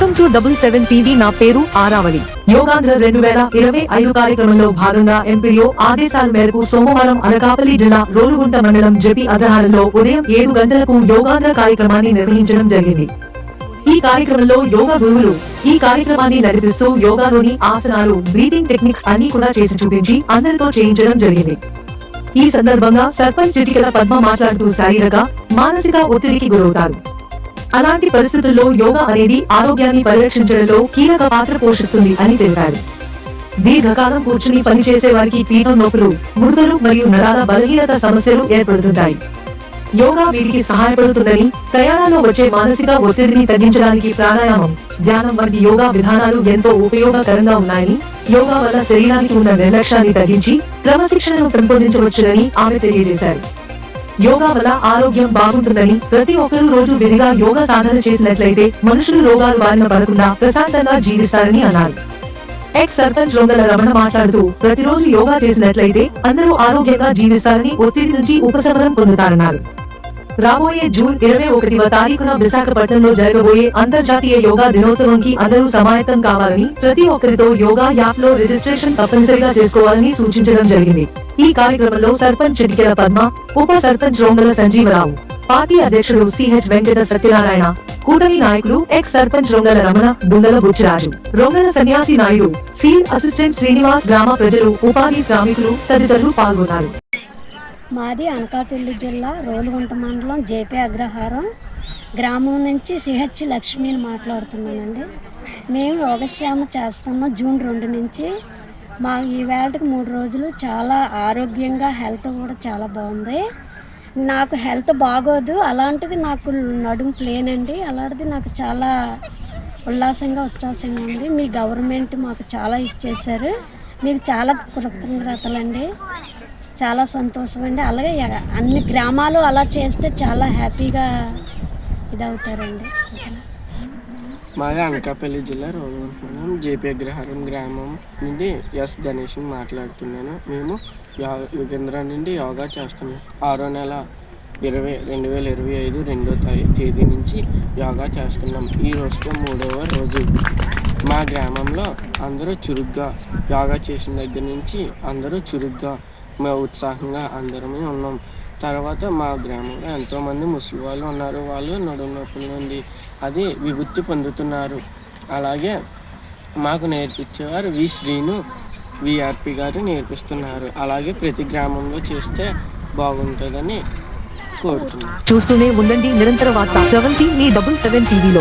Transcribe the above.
Welcome to double seven TV. నా పేరు ఆరావళి. యోగాంధ్ర రెండు వేల ఇరవై ఐదు కార్యక్రమంలో భాగంగా ఎంపీడీఓ ఆదేశాల మేరకు సోమవారం అనకాపల్లి జిల్లా రోలుగుంట మండలం జెపి అగ్రహారంలో ఉదయం ఏడు గంటలకు యోగాంధ్ర కార్యక్రమాన్ని నిర్వహించడం జరిగింది. ఈ కార్యక్రమంలో యోగా గురువులు ఈ కార్యక్రమాన్ని నడిపిస్తూ యోగాలోని ఆసనాలు బ్రీతింగ్ టెక్నిక్స్ అన్ని కూడా చేసి చూపించి అందరితో చేయించడం జరిగింది. ఈ సందర్భంగా సర్పంచ్ చిటికల పద్మ మాట్లాడుతూ శారీరక మానసిక ఒత్తిడికి గురవుతారు. అలాంటి పరిస్థితుల్లో యోగా అనేది ఆరోగ్యాన్ని పరిరక్షించడంలో కీలక పాత్ర పోషిస్తుంది అని తెలిపారు. దీర్ఘకాలం కూర్చుని పనిచేసే వారికి పీఠం నొప్పులు ముడతలు మరియు నరాల బలహీనత సమస్యలు ఏర్పడుతుంటాయి. యోగా వీటికి సహాయపడుతుందని ప్రయాణాల్లో వచ్చే మానసిక ఒత్తిడిని తగ్గించడానికి ప్రాణాయామం ధ్యానం వంటి యోగా విధానాలు ఎంతో ఉపయోగకరంగా ఉన్నాయని యోగా వల్ల శరీరానికి ఉన్న నిర్లక్ష్యాన్ని తగ్గించి క్రమశిక్షణను పెంపొందించవచ్చునని ఆమె తెలియజేశారు. యోగా వల్ల ఆరోగ్యం బాగుంటుందని ప్రతి ఒక్కరూ రోజు విధిగా యోగా సాధన చేసినట్లయితే మనుషులు రోగాలు బారిన పడకుండా ప్రశాంతంగా జీవిస్తారని అన్నారు. ఎక్స్ సర్పంచ్ రొంగల రమణ మాట్లాడుతూ ప్రతిరోజు యోగా చేసినట్లయితే అందరూ ఆరోగ్యంగా జీవిస్తారని ఒత్తిడి నుంచి ఉపశమనం పొందుతారన్నారు. రాబోయే జూన్ ఇరవై ఒకటివ తారీఖున విశాఖపట్నంలో జరగబోయే అంతర్జాతీయ యోగా దినోత్సవంకి అందరూ సమాయత్తం కావాలని ప్రతి ఒక్కరితో యోగా యాప్లో రిజిస్ట్రేషన్ తప్పనిసరిగా చేసుకోవాలని సూచించడం జరిగింది. ఈ కార్యక్రమంలో సర్పంచ్ చిటికెల పద్మ ఉప సర్పంచ్ రొంగల సంజీవరావు పార్టీ అధ్యక్షుడు సిహెచ్ వెంకట సత్యనారాయణ కూటమి నాయకులు ex sarpanch Rongala Ramana Bungala Buchiraju Rongala Sanyasi Naidu field assistant Srinivas గ్రామ ప్రజలు ఉపాధి శ్రామికులు తదితరులు పాల్గొన్నారు. మాది అనకాపల్లి జిల్లా రోలుగుంట మండలం జేపీ అగ్రహారం. గ్రామం నుంచి సిహెచ్ లక్ష్మిని మాట్లాడుతున్నానండి. మేము యోగశ్యామ చేస్తున్నాం జూన్ రెండు నుంచి. మా ఈ వేళకి మూడు రోజులు చాలా ఆరోగ్యంగా హెల్త్ కూడా చాలా బాగుంది. నాకు హెల్త్ బాగోదు అలాంటిది నాకు నడుము ప్లేన్ అండి. అలాంటిది నాకు చాలా ఉల్లాసంగా ఉత్సాహంగా ఉంది. మీ గవర్నమెంట్ మాకు చాలా ఇచ్చేసారు మీకు చాలా కృతజ్ఞతలండి. చాలా సంతోషం అండి. అలాగే అన్ని గ్రామాలు అలా చేస్తే చాలా హ్యాపీగా ఇదవుతారండి. మాది అనకాపల్లి జిల్లా రోగుంటున్నాం జేపీ అగ్రహారం గ్రామం నుండి ఎస్ గణేష్ మాట్లాడుతున్నాను. మేము యోగేంద్ర నుండి యోగా చేస్తున్నాం. ఆరో నెల ఇరవై రెండు వేల ఇరవై ఐదు రెండో తేదీ నుంచి యోగా చేస్తున్నాం. ఈ రోజుతో మూడవ రోజు. మా గ్రామంలో అందరూ చురుగ్గా యోగా చేసిన దగ్గర నుంచి అందరూ చురుగ్గా మేము ఉత్సాహంగా అందరమే ఉన్నాం. తర్వాత మా గ్రామంలో ఎంతోమంది ముసలి వాళ్ళు ఉన్నారు. వాళ్ళు నడుము నొప్పుల నుండి అది విభుత్తి పొందుతున్నారు. అలాగే మాకు నేర్పించేవారు వి శ్రీను విఆర్పి గారు నేర్పిస్తున్నారు. అలాగే ప్రతి గ్రామంలో చేస్తే బాగుంటుందని కోరుతున్నాను చూస్తూనే ఉండండి. నిరంతర వార్త. సెవెంటీ మీ డబుల్ సెవెన్ టీవీలో.